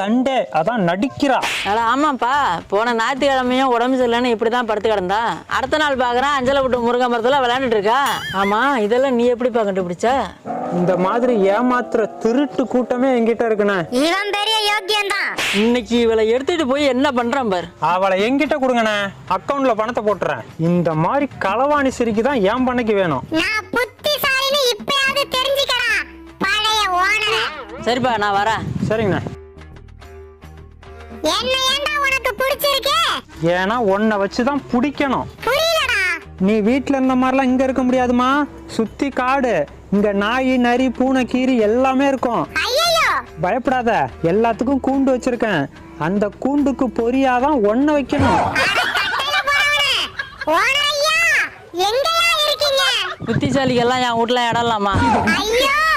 Sunday அதான் நடிக்கிறா. அட ஆமாப்பா. போன ஞாயிற்றுக்கிழமையும் உடம்பு சரியில்லைன்னு இப்படி தான் படுத்து கிடந்தா. அடுத்த நாள் பார்க்குறேன் அஞ்சலை விட்டு முருங்கை மரத்தில் விளையாண்டுட்டு இருக்கா. ஆமாம் இதெல்லாம் நீ எப்படிப்பா கண்டுபிடிச்ச? இந்த மாதிரி ஏமாத்துற திருட்டு கூட்டமே என்கிட்ட இருக்குண்ணே. இவன் பெரிய யோக்கியம்தான் இன்னைக்கு இவளை எடுத்துட்டு போய் என்ன பண்றான் பாரு? அவளை என்கிட்ட கொடுங்கண்ணே. அக்கவுண்ட்ல பணத்தை போட்டுறேன். இந்த மாதிரி களவாணி சிரிக்கு தான் என் பண்ணைக்கு வேணும். நான் புத்திசாலின்னு இப்பயாவது தெரிஞ்சுக்கடா பழைய ஓனர. சரிப்பா நான் வரேன். சரிங்கண்ணே. என்ன ஏன்டா உனக்கு பிடிச்சிருக்கு? ஏன்னா உன்னை வச்சு தான் பிடிக்கணும். புரியலடா. நீ வீட்டில் இருந்த மாதிரிலாம் இங்கே இருக்க முடியாதுமா? சுற்றி காடு இங்கே நாய் நரி பூனை கீரி எல்லாமே இருக்கும். ஐயோ பயப்படாத எல்லாத்துக்கும் கூண்டு வச்சிருக்கேன். அந்த கூண்டுக்கு பொரியாதான் ஒன்றை வைக்கணும். ஓனர் ஐயா. எங்கயா இருக்கீங்க? என் வீட்டில் இடம்லாமா ஐயோ. நான் புத்தி